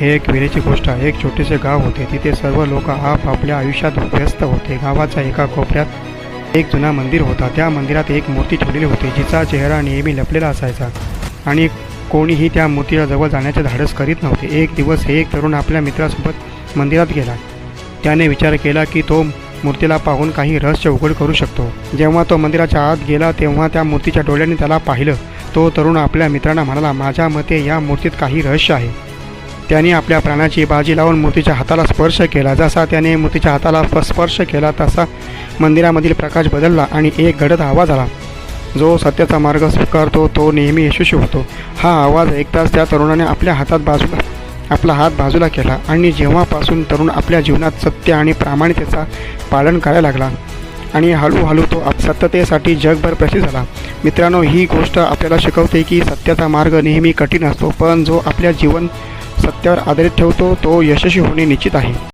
हे एक वेळेची गोष्ट आहे. एक छोटेसे गाव होते. तिथे सर्व लोक आपापल्या आयुष्यात व्यस्त होते. गावाच्या एका कोपऱ्यात एक जुना मंदिर होता. त्या मंदिरात एक मूर्ती ठेवलेली होती जिचा चेहरा नेहमी लपलेला असायचा आणि कोणीही त्या मूर्तीच्या जवळ जाण्याचे धाडस करीत नव्हते. एक दिवस हे एक तरुण आपल्या मित्रासोबत मंदिरात गेला. त्याने विचार केला की तो मूर्तीला पाहून काही रहस्य उघड करू शकतो. जेव्हा तो मंदिराच्या आत गेला तेव्हा त्या मूर्तीच्या डोळ्याने त्याला पाहिलं. तो तरुण आपल्या मित्रांना म्हणाला माझ्या मते या मूर्तीत काही रहस्य आहे. त्याने आपल्या प्राणाची बाजी लावून मूर्तीच्या हाताला स्पर्श केला. जसा त्याने मूर्तीच्या हाताला स्पर्श केला तसा मंदिरामधील प्रकाश बदलला आणि एक गडद आवाज आला. जो सत्याचा मार्ग स्वीकारतो तो नेहमी यशस्वी होतो. हा आवाज ऐकताच त्या तरुणाने आपल्या हातात बाजूला आपला हात बाजूला केला आणि जेव्हापासून तरुण आपल्या जीवनात सत्य आणि प्रामाणिकतेचा पालन करायला लागला आणि हळूहळू तो आप- सत्यतेसाठी जगभर प्रसिद्ध झाला. मित्रांनो ही गोष्ट आपल्याला शिकवते की सत्याचा मार्ग नेहमी कठीण असतो पण जो आपल्या जीवन सत्यावर आधारित ठेवतो तो यशस्वी होणे निश्चित आहे.